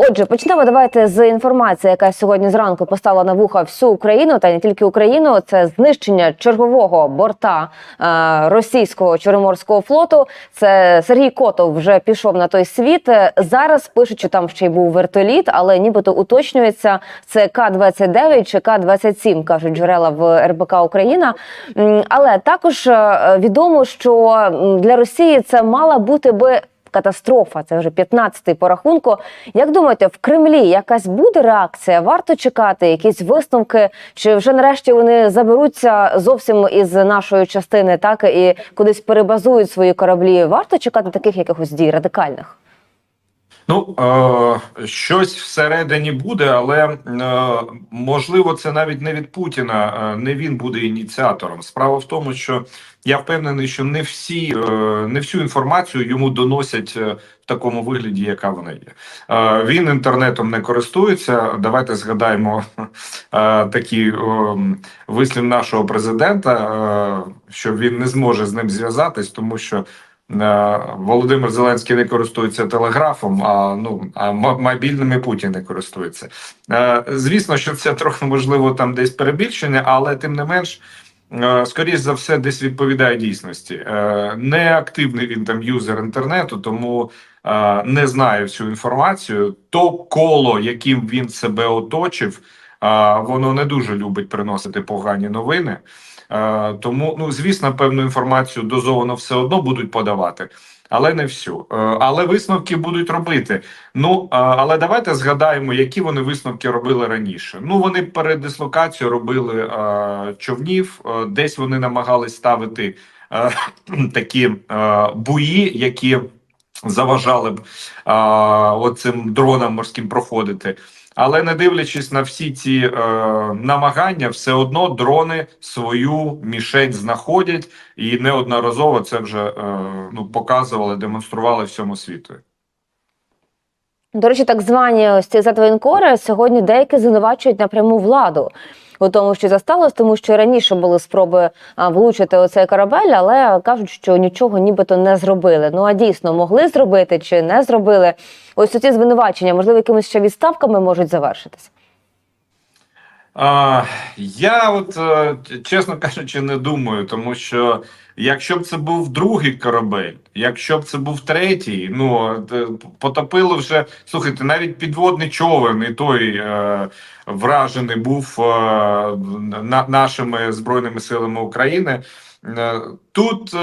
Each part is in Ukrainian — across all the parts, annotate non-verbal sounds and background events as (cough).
Отже, почнемо давайте з інформації, яка сьогодні зранку постала на вуха всю Україну, та не тільки Україну. Це знищення чергового борта е, російського Чорноморського флоту. Це Сергій Котов вже пішов на той світ. Е, Зараз пишуть, що там ще й був вертоліт, але нібито уточнюється це К-29 чи К-27, кажуть джерела в РБК Україна. Але також е, відомо, що для Росії це мала бути би катастрофа. Це вже 15-й по рахунку. Як думаєте, в Кремлі якась буде реакція? Варто чекати якісь висновки? Чи вже нарешті вони заберуться зовсім із нашої частини, так і кудись перебазують свої кораблі? Варто чекати таких якихось дій радикальних? Ну, е, щось всередині буде, але е, можливо, це навіть не від Путіна, е, не він буде ініціатором. Справа в тому, що я впевнений, що не всі, е, не всю інформацію йому доносять е, в такому вигляді, яка вона є. Е, він інтернетом не користується. Давайте згадаємо (laughs) такі е, вислів нашого президента, що він не зможе з ним зв'язатись, тому що. Володимир Зеленський не користується телеграфом, а ну а мобільними Путін не користується. Звісно, що це трохи можливо там десь перебільшення, але тим не менш. Е, Скоріше за все, десь відповідає дійсності. Е, Не активний він там юзер інтернету, тому е, не знає всю інформацію. То коло, яким він себе оточив, воно не дуже любить приносити погані новини. Тому, ну звісно, певну інформацію дозовано все одно будуть подавати, але не всю. Е, Але висновки будуть робити. Ну е, але давайте згадаємо, які вони висновки робили раніше. Ну вони передислокацію робили е, човнів, десь вони намагались ставити (clears throat) такі буї, які заважали б оцим дронам морським проходити. Але не дивлячись на всі ці е, намагання, все одно дрони свою мішень знаходять і неодноразово це вже е, ну показували, демонстрували всьому світу. До речі, так звані ось ці затвоєнкори сьогодні деякі звинувачують напряму владу у тому, що засталось, тому що раніше були спроби влучити оцей корабель, але кажуть, що нічого нібито не зробили. Ну а дійсно могли зробити чи не зробили? Ось ці звинувачення, можливо, якимись ще відставками можуть завершитися. Я от е, чесно кажучи, не думаю, тому що якщо б це був другий корабель, якщо б це був третій, ну е, вже слухайте, навіть підводний човен, і той е, вражений був е, на, нашими збройними силами України. Е, тут.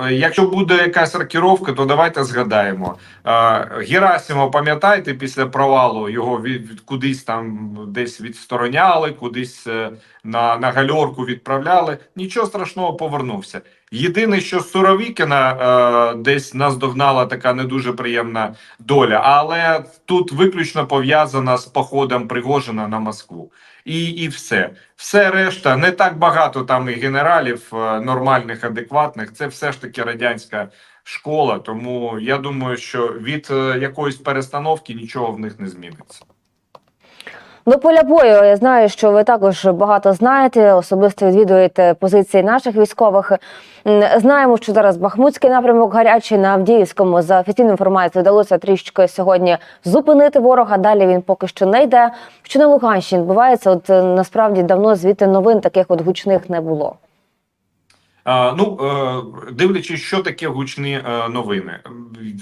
Е, Якщо буде якась рокіровка, то давайте згадаємо. Е, Герасимов, пам'ятаєте, після провалу його від, кудись там десь відстороняли, кудись е, на, на гальорку відправляли. Нічого страшного повернувся. Єдине, що Суровікіна е, десь наздогнала така не дуже приємна доля, але тут виключно пов'язана з походом Пригожина на Москву. І, і все. Все решта не так багато там і генералів е, нормальних, адекватних. Це все ж таки радянська школа. Тому я думаю, що від е, якоїсь перестановки нічого в них не зміниться. До поля бою я знаю, що ви також багато знаєте, особисто відвідуєте позиції наших військових. Знаємо, що зараз Бахмутський напрямок гарячий на Авдіївському. За офіційною інформацією вдалося трішки сьогодні зупинити ворога. Далі він поки що не йде. Що на Луганщині відбувається? От е, насправді давно звідти новин таких от гучних не було. А, ну, е, дивлячись, що таке гучні е, новини.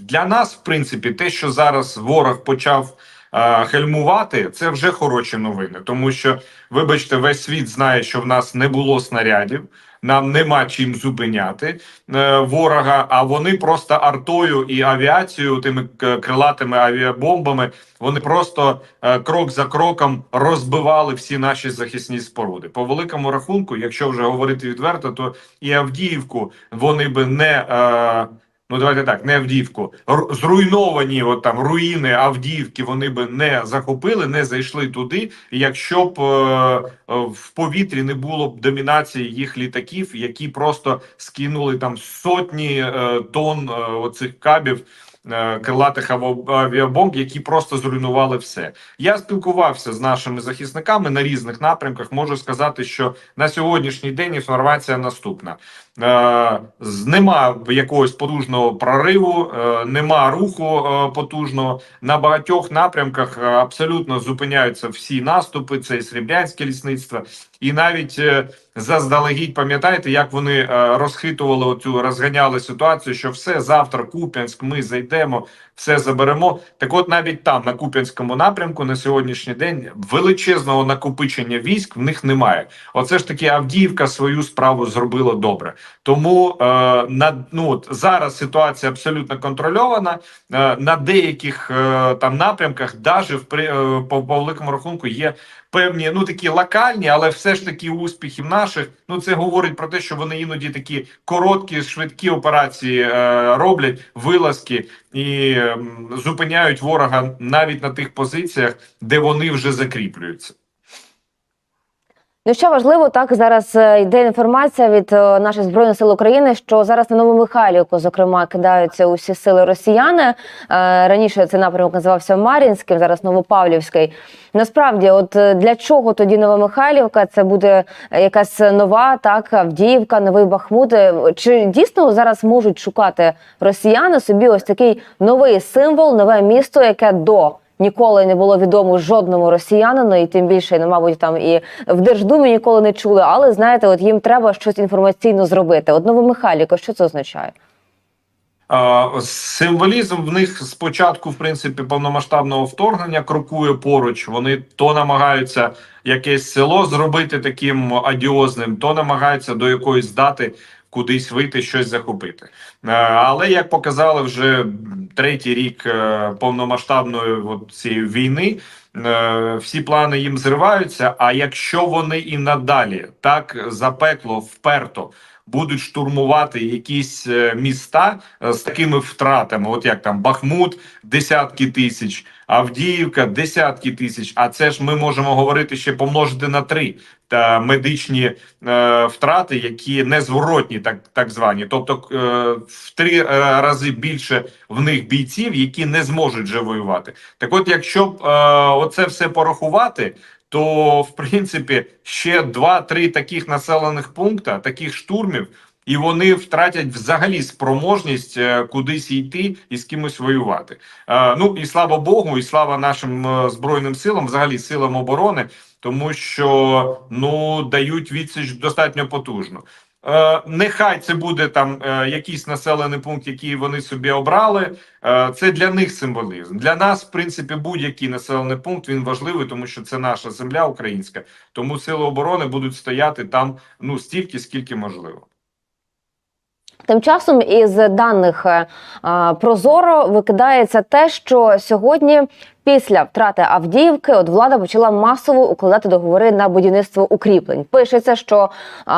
Для нас, в принципі, те, що зараз ворог почав гальмувати, це вже хороші новини. Тому що, вибачте, весь світ знає, що в нас не було снарядів, нам нема чим зупиняти е, ворога, а вони просто артою і авіацією, тими крилатими авіабомбами, вони просто е, крок за кроком розбивали всі наші захисні споруди. По великому рахунку, якщо вже говорити відверто, то і Авдіївку вони би не. Е, Ну, давайте так, не Авдіївку. Ру- Зруйновані от там руїни Авдіївки вони би не захопили, не зайшли туди, якщо б е, е, в повітрі не було б домінації їх літаків, які просто скинули там сотні е, тонн е, оцих кабів крилатих аво- авіабомб, які просто зруйнували все. Я спілкувався з нашими захисниками на різних напрямках. Можу сказати, що на сьогоднішній день інформація наступна: е, нема якогось потужного прориву, е, нема руху е, потужного. На багатьох напрямках е, абсолютно зупиняються всі наступи. Це і Сріблянське лісництво, і навіть е, заздалегідь пам'ятаєте, як вони е, розхитували оцю розганяли ситуацію, що все завтра Куп'янськ, ми зайдемо, все заберемо. Так, от навіть там, на Куп'янському напрямку, на сьогоднішній день величезного накопичення військ в них немає. Оце ж таки Авдіївка свою справу зробила добре. Тому е, на ну от зараз ситуація абсолютно контрольована. Е, на деяких е, там напрямках, навіть в при е, по, по великому рахунку, є певні ну такі локальні, але все ж таки успіхів наших. Ну це говорить про те, що вони іноді такі короткі, швидкі операції е, роблять, вилазки і ем, зупиняють ворога навіть на тих позиціях, де вони вже закріплюються. Ну, що важливо, так зараз е, йде інформація від е, наших збройних сил України, що зараз на Новомихайлівку, зокрема, кидаються усі сили росіяни. Е, Раніше цей напрямок називався Мар'їнським, зараз Новопавлівський. Насправді, от для чого тоді Новомихайлівка? Це буде якась нова так Авдіївка, новий Бахмут. Чи дійсно зараз можуть шукати росіяни собі ось такий новий символ, нове місто, яке до ніколи не було відомо жодному росіянину, і тим більше, ну, мабуть, там і в Держдумі ніколи не чули. Але знаєте, от їм треба щось інформаційно зробити. От Новомихайлівка, що це означає? Символізм в них спочатку, в принципі, повномасштабного вторгнення крокує поруч. Вони то намагаються якесь село зробити таким адіозним, то намагаються до якоїсь дати кудись вийти, щось захопити. Е, Але як показали вже третій рік е, повномасштабної цієї війни, е, всі плани їм зриваються. А якщо вони і надалі так запекло, вперто будуть штурмувати якісь міста з такими втратами, от як там Бахмут, десятки тисяч, Авдіївка, десятки тисяч. А це ж ми можемо говорити ще помножити на три та медичні е, втрати, які незворотні, так так звані, тобто е, в три е, рази більше в них бійців, які не зможуть вже воювати. Так, от, якщо б е, оце все порахувати. То в принципі ще два-три таких населених пункта, таких штурмів, і вони втратять взагалі спроможність е, кудись йти і з кимось воювати. Е, ну і слава Богу, і слава нашим збройним силам, взагалі силам оборони, тому що ну дають відсіч достатньо потужно. Е, нехай це буде там е, якийсь населений пункт, який вони собі обрали. Е, це для них символізм. Для нас, в принципі, будь-який населений пункт він важливий, тому що це наша земля українська. Тому сили оборони будуть стояти там ну стільки, скільки можливо. Тим часом із даних е, а, Прозоро викидається те, що сьогодні, після втрати Авдіївки, от влада почала масово укладати договори на будівництво укріплень. Пишеться, що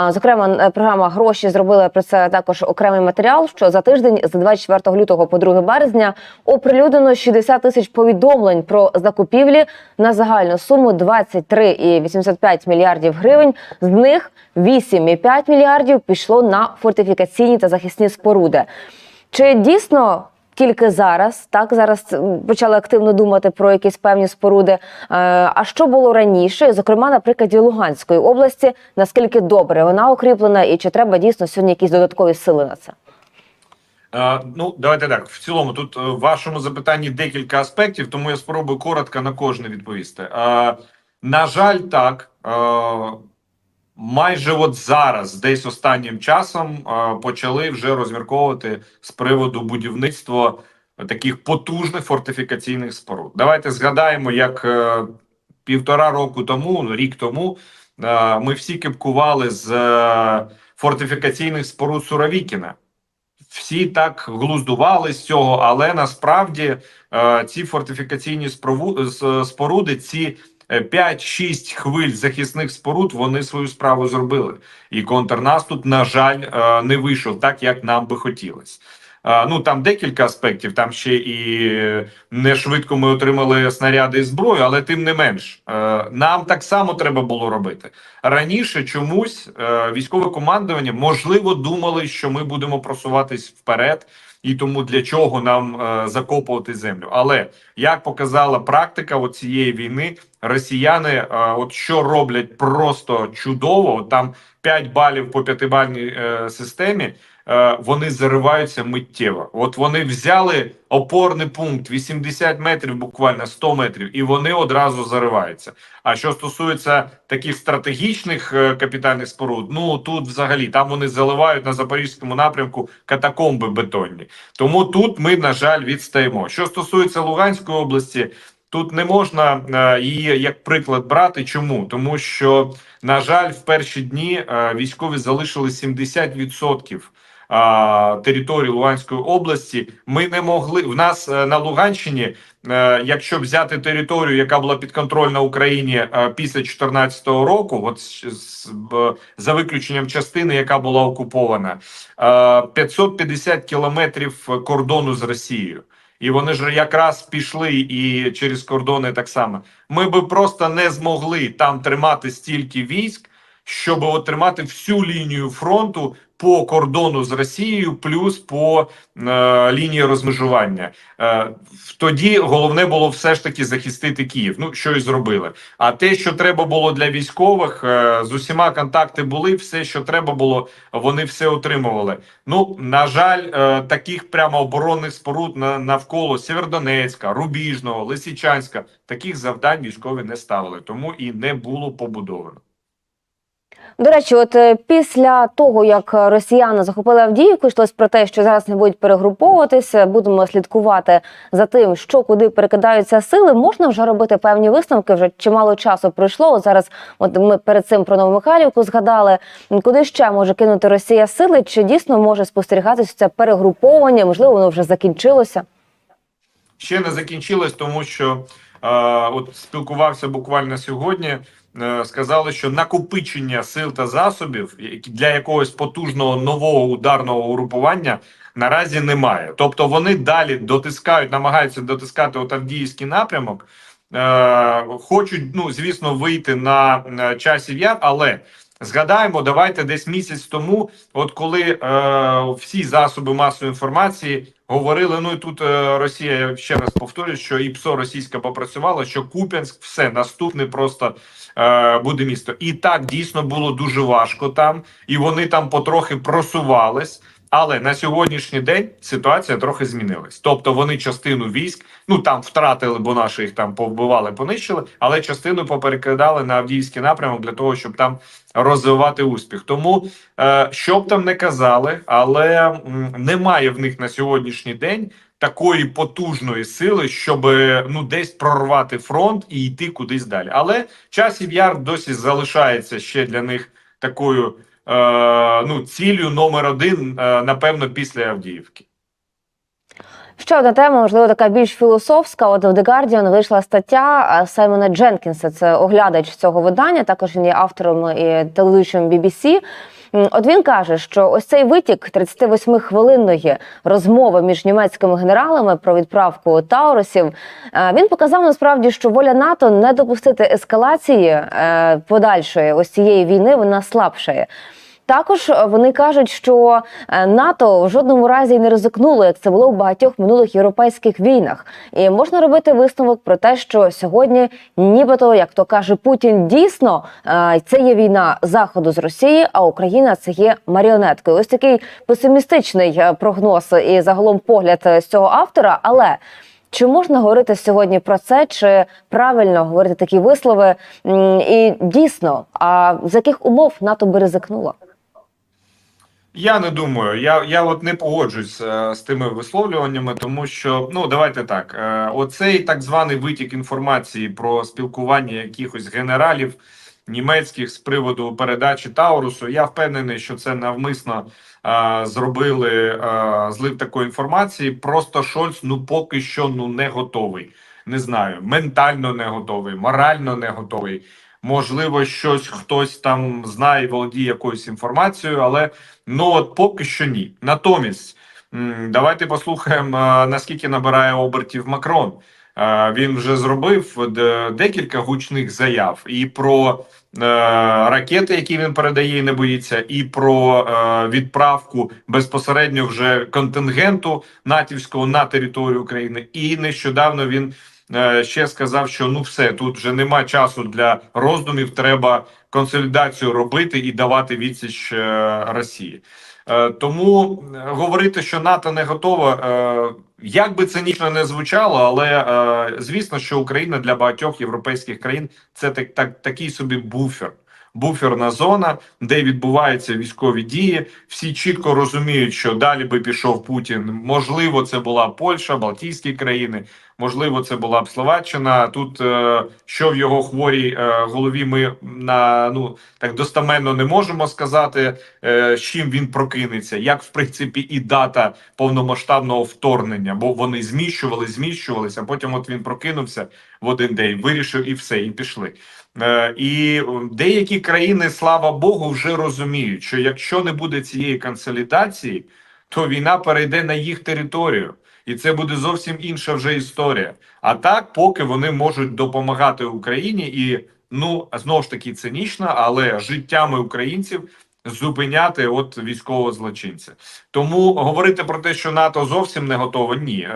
зокрема е, програма гроші зробила про це також окремий матеріал. Що за тиждень з 24 лютого по 2 березня оприлюднено 60 тисяч повідомлень про закупівлі на загальну суму 23,85 мільярдів гривень. З них 8,5 мільярдів пішло на фортифікаційні та захисні споруди. Чи дійсно тільки зараз, так зараз почали активно думати про якісь певні споруди? Е, А що було раніше? Зокрема, на прикладі Луганської області, наскільки добре вона укріплена, і чи треба дійсно сьогодні якісь додаткові сили на це? Е, ну, давайте так. В цілому, тут е, в вашому запитанні декілька аспектів, тому я спробую коротко на кожне відповісти. Е, на жаль, так. Майже от зараз, десь останнім часом, е, почали вже розмірковувати з приводу будівництва таких потужних фортифікаційних споруд. Давайте згадаємо, як е, півтора року тому, рік тому, е, ми всі кипкували з фортифікаційних споруд Суровікіна всі так глуздували з цього, але насправді ці фортифікаційні споруди, ці 5-6 хвиль захисних споруд, вони свою справу зробили. І контрнаступ, на жаль, е, не вийшов так, як нам би хотілося. Е, Ну там декілька аспектів. Там ще і не швидко ми отримали снаряди і зброю, але тим не менш, е, нам так само треба було робити раніше. Чомусь е, військове командування можливо думали, що ми будемо просуватись вперед, і тому для чого нам е, закопувати землю. Але як показала практика цієї війни, росіяни, е, от що роблять просто чудово, от там 5 балів по п'ятибальній е, системі. Е, Вони зариваються миттєво. От вони взяли опорний пункт 80 метрів, буквально 100 метрів, і вони одразу зариваються. А що стосується таких стратегічних е, капітальних споруд, ну тут взагалі там вони заливають на запорізькому напрямку катакомби бетонні. Тому тут ми, на жаль, відстаємо. Що стосується Луганської області, тут не можна е, її як приклад брати. Чому? Тому що, на жаль, в перші дні військові залишили 70% а, території Луганської області. Ми не могли в нас е, на Луганщині, е, якщо взяти територію, яка була підконтрольна Україні е, після 2014 року, от за виключенням частини, яка була окупована, е, 550 кілометрів кордону з Росією. І вони ж якраз пішли і через кордони так само. Ми би просто не змогли там тримати стільки військ, щоб отримати всю лінію фронту по кордону з Росією, плюс по е, лінії розмежування. Е, тоді головне було все ж таки захистити Київ. Ну що і зробили. А те, що треба було для військових, е, з усіма контакти були, все, що треба було, вони все отримували. Ну на жаль, е, таких прямо оборонних споруд на навколо Сєвєродонецька, Рубіжного, Лисичанська таких завдань військові не ставили, тому і не було побудовано. До речі, от е, після того, як росіяни захопили Авдіївку, йшлось про те, що зараз не будуть перегруповуватися, будемо слідкувати за тим, що куди перекидаються сили. Можна вже робити певні висновки. Вже чимало часу пройшло. Зараз, от ми перед цим про Новомихайлівку згадали, куди ще може кинути Росія сили? Чи дійсно може спостерігатися це перегруповання? Можливо, воно вже закінчилося. ще не закінчилось, тому що е, от спілкувався буквально сьогодні. Е, Сказали, що накопичення сил та засобів для якогось потужного нового ударного угрупування наразі немає. Тобто вони далі дотискають, намагаються дотискати от Авдіївський напрямок. Е, хочуть, ну звісно, вийти на, часів яр, але згадаємо, давайте десь місяць тому, от коли е, всі засоби масової інформації говорили. Ну і тут е, Росія я ще раз повторюю, що і ПСО російська попрацювала, що Куп'янськ все наступне просто буде місто. І так дійсно було дуже важко там, і вони там потрохи просувались. Але на сьогоднішній день ситуація трохи змінилась. Тобто вони частину військ, ну там втратили, бо наші їх там повбивали, понищили, але частину поперекидали на Авдіївський напрямок для того, щоб там розвивати успіх. Тому е, що б там не казали, але немає в них на сьогоднішній день такої потужної сили, щоб ну десь прорвати фронт і йти кудись далі. Але часів яр досі залишається ще для них такою е, ну ціллю номер один, е, напевно, після Авдіївки. Ще одна тема, можливо, така більш філософська. От в The Guardian вийшла стаття а, Саймона Дженкінса, це оглядач цього видання. Також він є автором і телеведучим BBC. От він каже, що ось цей витік 38-хвилинної розмови між німецькими генералами про відправку Таурусів. е, Він показав насправді, що воля НАТО не допустити ескалації е, подальшої ось цієї війни, вона слабшає. Також е, вони кажуть, що е, НАТО в жодному разі не ризикнуло, як це було в багатьох минулих європейських війнах. І можна робити висновок про те, що сьогодні, нібито, як то каже Путін, дійсно е, це є війна заходу з Росії, а Україна це є маріонеткою. Ось такий песимістичний прогноз і загалом погляд з цього автора. Але чи можна говорити сьогодні про це, чи правильно говорити такі вислови? І дійсно, а з яких умов НАТО би ризикнуло? Я не думаю. Я, я от не погоджуюсь е, з тими висловлюваннями, тому що ну давайте так. Е, оцей так званий витік інформації про спілкування якихось генералів німецьких з приводу передачі Таурусу. Я впевнений, що це навмисно е, зробили е, злив такої інформації. Просто Шольц ну поки що ну не готовий. Не знаю, ментально не готовий, морально не готовий. Можливо, щось хтось там знає, володіє якоюсь інформацією, але ну от поки що ні. Натомість, давайте послухаємо, е, наскільки набирає обертів Макрон. Е, Він вже зробив декілька гучних заяв і про е, ракети, які він передає, і не боїться, і про відправку безпосередньо вже контингенту натівського на територію України. І нещодавно він ще сказав, що ну все тут вже нема часу для роздумів. Треба консолідацію робити і давати відсіч е, Росії. Е, Тому е, говорити, що НАТО не готова, е, як би цинічно не звучало, але е, звісно, що Україна для багатьох європейських країн це так, так, такий собі буфер. Буферна зона, де відбуваються військові дії. Всі чітко розуміють, що далі би пішов Путін. Можливо, це була Польща, Балтійські країни, можливо, це була б Словаччина. Тут е, що в його хворій е, голові, ми на ну так достаменно не можемо сказати, е, з чим він прокинеться, як в принципі і дата повномасштабного вторгнення, бо вони зміщували, зміщувалися. Потім, от він прокинувся в один день, вирішив і все, і пішли. Е, І деякі країни, слава Богу, вже розуміють, що якщо не буде цієї консолідації, то війна перейде на їх територію, і це буде зовсім інша вже історія. А так, поки вони можуть допомагати Україні, і ну знову ж таки цинічно, але життями українців зупиняти от військового злочинця. Тому говорити про те, що НАТО зовсім не готове, ні, е,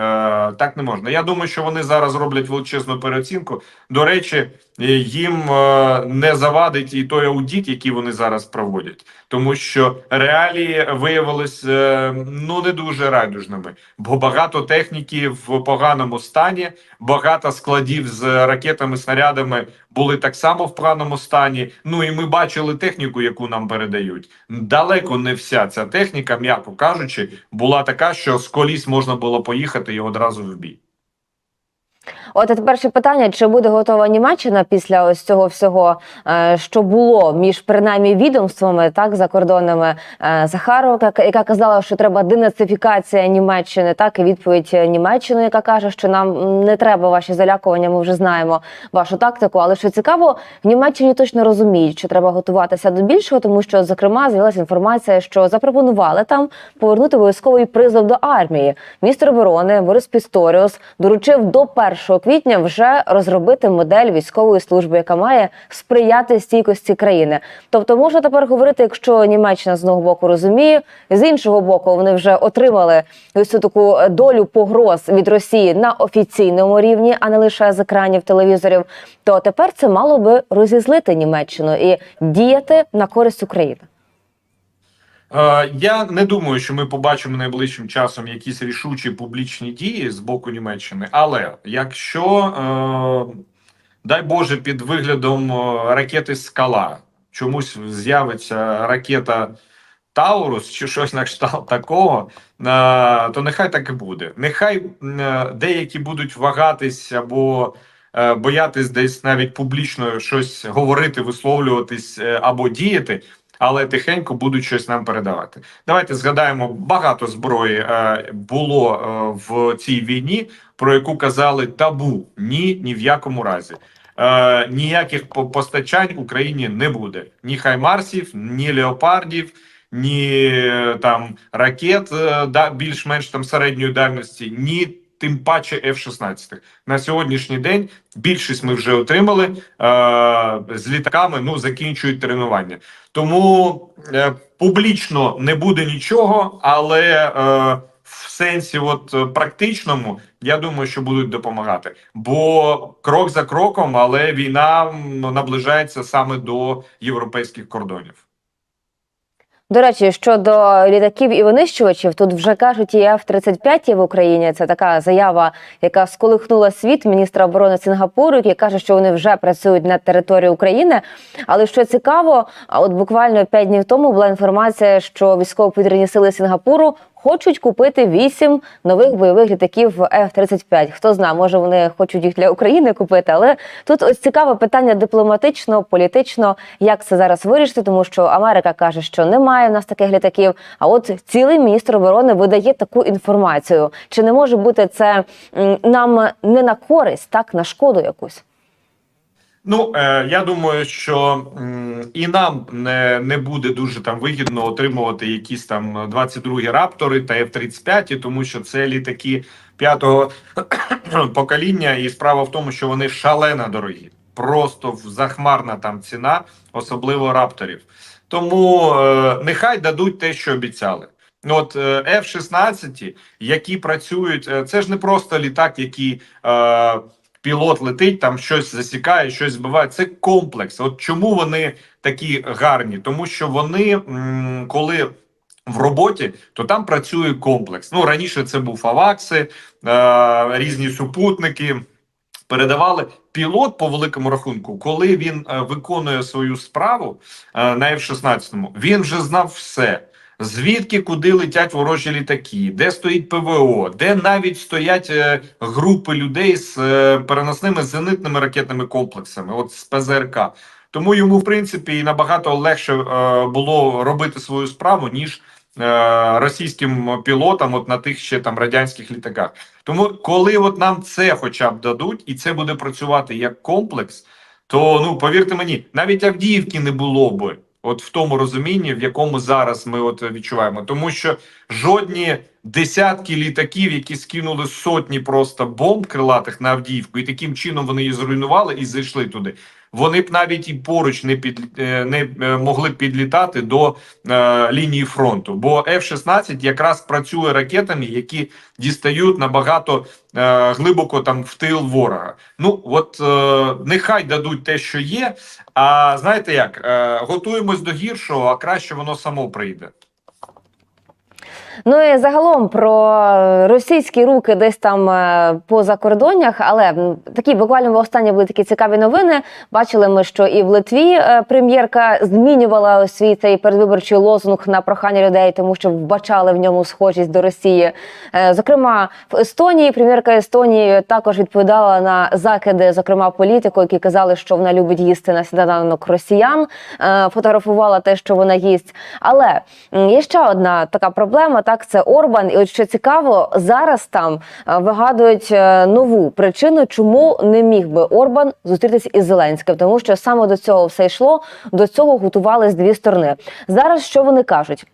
так не можна. Я думаю, що вони зараз роблять величезну переоцінку. До речі, е, їм е, не завадить і той аудіт, який вони зараз проводять, тому що реалії виявились е, ну не дуже радужними, бо багато техніки в поганому стані, багато складів з ракетами, снарядами були так само в поганому стані. Ну і ми бачили техніку, яку нам передають. Далеко не вся ця техніка, м'яко кажучи, була така, що з коліс можна було поїхати і одразу в бій. От а тепер ще питання: чи буде готова Німеччина після ось цього всього, е, що було між принаймні відомствами, так закордонними е, Захарова, яка, казала, що треба денацифікація Німеччини, так і відповідь Німеччини, яка каже, що нам не треба ваші залякування. Ми вже знаємо вашу тактику. Але що цікаво, в Німеччині точно розуміють, що треба готуватися до більшого, тому що зокрема з'явилася інформація, що запропонували там повернути військовий призов до армії. Міністр оборони Борис Пісторіус доручив до 1 квітня вже розробити модель військової служби, яка має сприяти стійкості країни. Тобто, можна тепер говорити, якщо Німеччина з одного боку розуміє, з іншого боку, вони вже отримали ось цю таку долю погроз від Росії на офіційному рівні, а не лише з екранів телевізорів. То тепер це мало би розізлити Німеччину і діяти на користь України. Е, Я не думаю, що ми побачимо найближчим часом якісь рішучі публічні дії з боку Німеччини. Але якщо, е, дай Боже, під виглядом е, ракети Скала чомусь з'явиться ракета Таурус чи щось на кшталт такого, то нехай так і буде. Нехай деякі будуть вагатись або боятись десь навіть публічно щось говорити, висловлюватись або діяти але тихенько будуть щось нам передавати. Давайте згадаємо, багато зброї е, було е, в цій війні, про яку казали табу. Ні, ні в якому разі. Е, ніяких по- постачань Україні не буде. Ні хаймарсів, ні леопардів, ні е, там ракет е, да, більш-менш там середньої дальності, ні. Тим паче F-16. на сьогоднішній день більшість ми вже отримали е, з літаками. Ну закінчують тренування. Тому е, публічно не буде нічого, але е, в сенсі, от е, практичному, я думаю, що будуть допомагати. Бо крок за кроком, але війна наближається саме до європейських кордонів. До речі, щодо літаків і винищувачів, тут вже кажуть, і F-35 є в Україні. Це така заява, яка сколихнула світ міністра оборони Сінгапуру, який каже, що вони вже працюють на території України. Але що цікаво, от буквально п'ять днів тому була інформація, що військово-повітряні сили Сінгапуру хочуть купити вісім нових бойових літаків F-35. Хто знає, може вони хочуть їх для України купити, але тут ось цікаве питання дипломатично, політично, як це зараз вирішити, тому що Америка каже, що немає в нас таких літаків. А от цілий міністр оборони видає таку інформацію. Чи не може бути це нам не на користь, так на шкоду якусь? Ну е, я думаю, що і нам не, не буде дуже там вигідно отримувати якісь там 22 раптори та F-35, тому що це літаки п'ятого (clears throat) покоління, і справа в тому, що вони шалено дорогі, просто захмарна там ціна, особливо рапторів. Тому е, нехай дадуть те, що обіцяли. Ну, От е, F-16, які працюють, е, це ж не просто літак, який е, пілот летить, там щось засікає, щось збиває. Це комплекс. От чому вони такі гарні? Тому що вони, коли в роботі, то там працює комплекс. Ну раніше це був авакси, е, різні супутники. Передавали пілот по великому рахунку, коли він е, виконує свою справу е, на F-16, він вже знав все. Звідки куди летять ворожі літаки, де стоїть ПВО, де навіть стоять е, групи людей з е, переносними зенитними ракетними комплексами, от з ПЗРК. Тому йому, в принципі, і набагато легше е, було робити свою справу, ніж е, російським пілотам, от на тих ще там радянських літаках. Тому, коли от нам це хоча б дадуть, і це буде працювати як комплекс, то ну повірте мені, навіть Авдіївки не було би. От в тому розумінні, в якому зараз ми от відчуваємо, тому що жодні десятки літаків, які скинули сотні просто бомб крилатих на Авдіївку, і таким чином вони її зруйнували і зайшли туди. Вони б навіть і поруч не під е, не е, могли підлітати до е, лінії фронту. Бо F-16 якраз працює ракетами, які дістають набагато е, глибоко там в тил ворога. Ну от е, нехай дадуть те, що є. А знаєте як, е, готуємось до гіршого, а краще воно само прийде. Ну і загалом про російські руки десь там е, по закордоннях, але такі буквально в останні були такі цікаві новини. Бачили ми, що і в Литві е, прем'єрка змінювала свій цей передвиборчий лозунг на прохання людей, тому що вбачали в ньому схожість до Росії. Е, Зокрема, в Естонії прем'єрка Естонії також відповідала на закиди, зокрема політику, які казали, що вона любить їсти на сніданок росіян. Фотографувала те, що вона їсть. Але є ще одна така проблема. Так, це Орбан. І от що цікаво, зараз там е, вигадують е, нову причину, чому не міг би Орбан зустрітися із Зеленським, тому що саме до цього все йшло. До цього готувались дві сторони. Зараз що вони кажуть?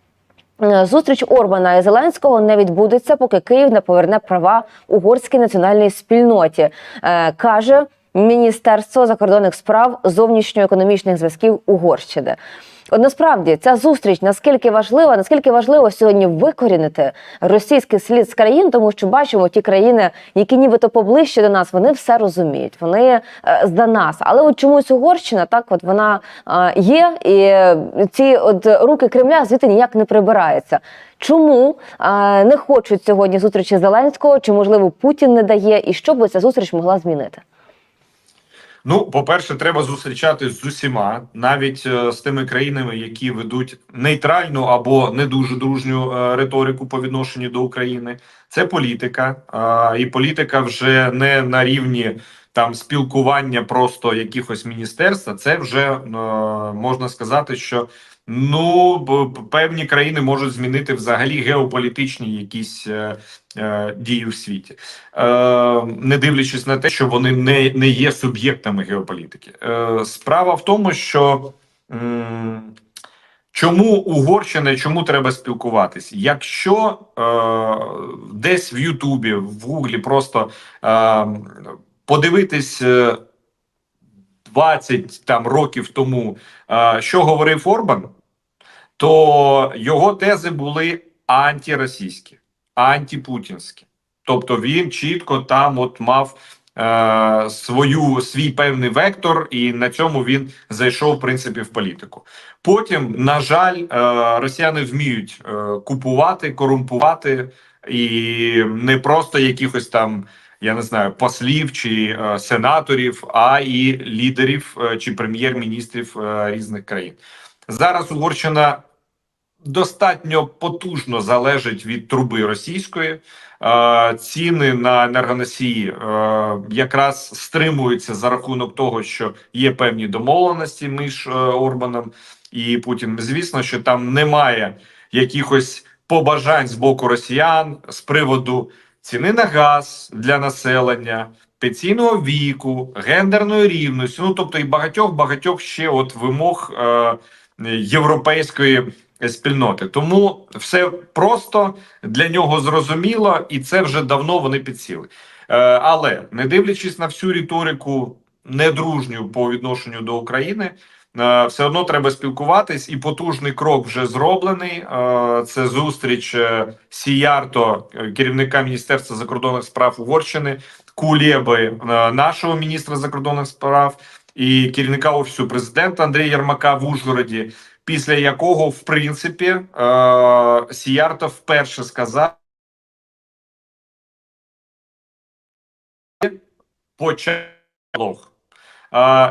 Е, Зустріч Орбана і Зеленського не відбудеться, поки Київ не поверне права угорській національній спільноті, каже Міністерство закордонних справ зовнішньоекономічних зв'язків Угорщини. От насправді ця зустріч наскільки важлива, наскільки важливо сьогодні викорінити російський слід з країн, тому що бачимо ті країни, які нібито поближче до нас, вони все розуміють, вони е, за нас. Але от чомусь Угорщина так, от вона е, є, і ці от руки Кремля звідти ніяк не прибираються. Чому е, не хочуть сьогодні зустрічі Зеленського? Чи можливо Путін не дає, і що би ця зустріч могла змінити? Ну, по-перше, треба зустрічатись з усіма, навіть е, з тими країнами, які ведуть нейтральну або не дуже дружню е, риторику по відношенню до України. Це політика, і політика вже не на рівні там спілкування просто якихось міністерств. Це вже е, можна сказати, що ну певні країни можуть змінити взагалі геополітичні якісь е, е, дії в світі е, не дивлячись на те, що вони не, не є суб'єктами геополітики. Е, справа в тому, що м, чому Угорщина, чому треба спілкуватись? Якщо е, десь в Ютубі, в Гуглі просто е, подивитись. Е, 20 там років тому, е, що говорив Орбан, то його тези були антиросійські, антипутінські. Тобто він чітко там от мав е, свою свій певний вектор, і на цьому він зайшов в принципі в політику. Потім, на жаль, е, росіяни вміють е, купувати, корумпувати і не просто якихось там. Я не знаю послів чи е, сенаторів, а і лідерів е, чи прем'єр-міністрів е, різних країн. Зараз Угорщина достатньо потужно залежить від труби російської. Ціни на енергоносії якраз стримуються за рахунок того, що є певні домовленості між Орбаном і Путіним. Звісно, що там немає якихось побажань з боку росіян з приводу ціни на газ для населення. пенсійного віку, гендерної рівності, ну тобто і багатьох багатьох ще от вимог е, європейської спільноти. Тому все просто для нього зрозуміло, і це вже давно вони підсіли. Е, але не дивлячись на всю риторику недружню по відношенню до України. Е, Все одно треба спілкуватись, і потужний крок вже зроблений. Е, Це зустріч е, Сіярто, керівника Міністерства закордонних справ Угорщини, Кулєби, нашого міністра закордонних справ і керівника офісу президента Андрія Єрмака в Ужгороді. Після якого, в принципі, Сіярто вперше сказав почав.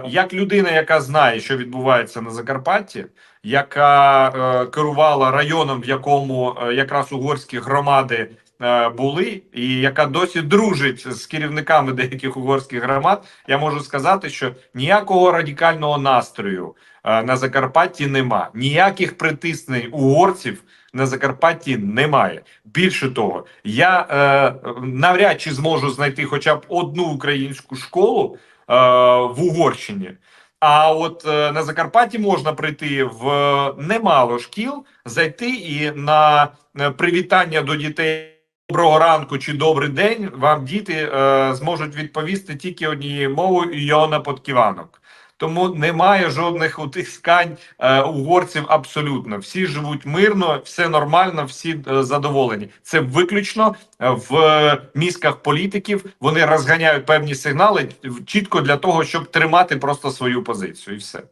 Як людина, яка знає, що відбувається на Закарпатті, яка е, керувала районом, в якому е, якраз угорські громади е, були, і яка досі дружить з керівниками деяких угорських громад, я можу сказати, що ніякого радикального настрою на Закарпатті нема, ніяких притиснень угорців на Закарпатті немає. Більше того, я е, навряд чи зможу знайти хоча б одну українську школу в Угорщині. А от е, на Закарпатті можна прийти в е, немало шкіл, зайти і на е, привітання до дітей. Доброго ранку чи добрий день вам діти е, зможуть відповісти тільки однією мовою Йона Подківанок. Тому немає жодних утискань е, угорців абсолютно. Всі живуть мирно, все нормально, всі е, задоволені. Це виключно е, в е, мізках політиків. Вони розганяють певні сигнали чітко для того, щоб тримати просто свою позицію, і все.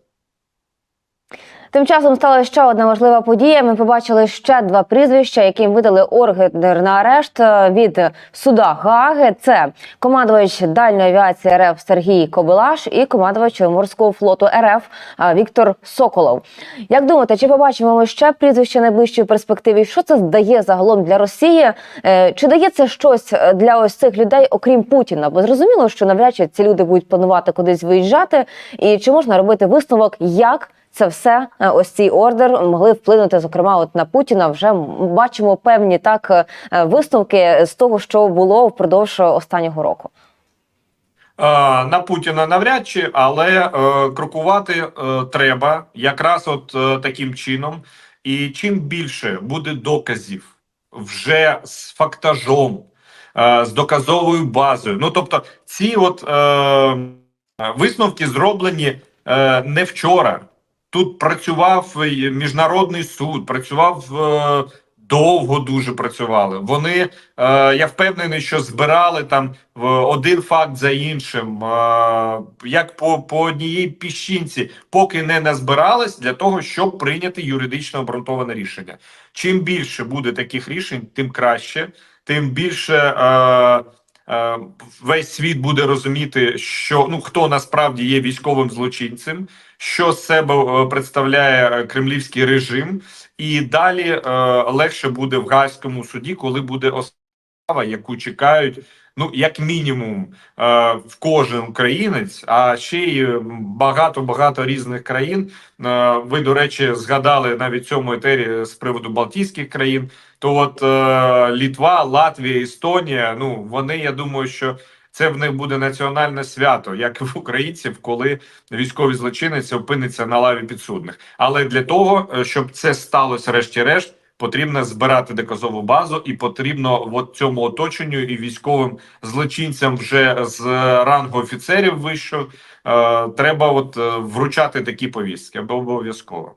Тим часом стала ще одна важлива подія. Ми побачили ще два прізвища, яким видали ордер на арешт е, від суда Гаги. Це командувач дальньої авіації РФ Сергій Кобилаш і командувач морського флоту РФ е, Віктор Соколов. Як думаєте, чи побачимо ми ще прізвище в найближчій перспективі? Що це дає загалом для Росії? Е, Чи дає це щось для ось цих людей, окрім Путіна? Бо зрозуміло, що навряд чи ці люди будуть планувати кудись виїжджати, і чи можна робити висновок, як це все е, ось цей ордер могли вплинути, зокрема, от на Путіна. Вже бачимо певні так е, висновки з того, що було впродовж останнього року. Е, на Путіна навряд чи, але е, крокувати е, треба якраз от е, таким чином. І чим більше буде доказів вже з фактажом, е, з доказовою базою. Ну тобто, ці от е, висновки зроблені е, не вчора. Тут працював міжнародний суд, працював е, довго дуже працювали. Вони е, я впевнений, що збирали там в один факт за іншим, е, як по, по одній піщинці, поки не назбирались для того, щоб прийняти юридично обґрунтоване рішення. Чим більше буде таких рішень, тим краще, тим більше. Е, Весь світ буде розуміти, що ну хто насправді є військовим злочинцем, що себе е, представляє е, кремлівський режим, і далі легше буде в Гаазькому суді, коли буде яку чекають. Ну, як мінімум, е, в кожен українець, а ще й багато багато різних країн. Е, ви, до речі, згадали навіть цьому етері з приводу Балтійських країн. То от е, Літва, Латвія, Естонія. Ну вони, я думаю, що це в них буде національне свято, як і в українців, коли військовий злочинець опиниться на лаві підсудних. Але для того, щоб це сталося, решті-решт, потрібно збирати доказову базу, і потрібно в цьому оточенню і військовим злочинцям вже з рангу офіцерів вищого е, треба от е, вручати такі повістки обов'язково.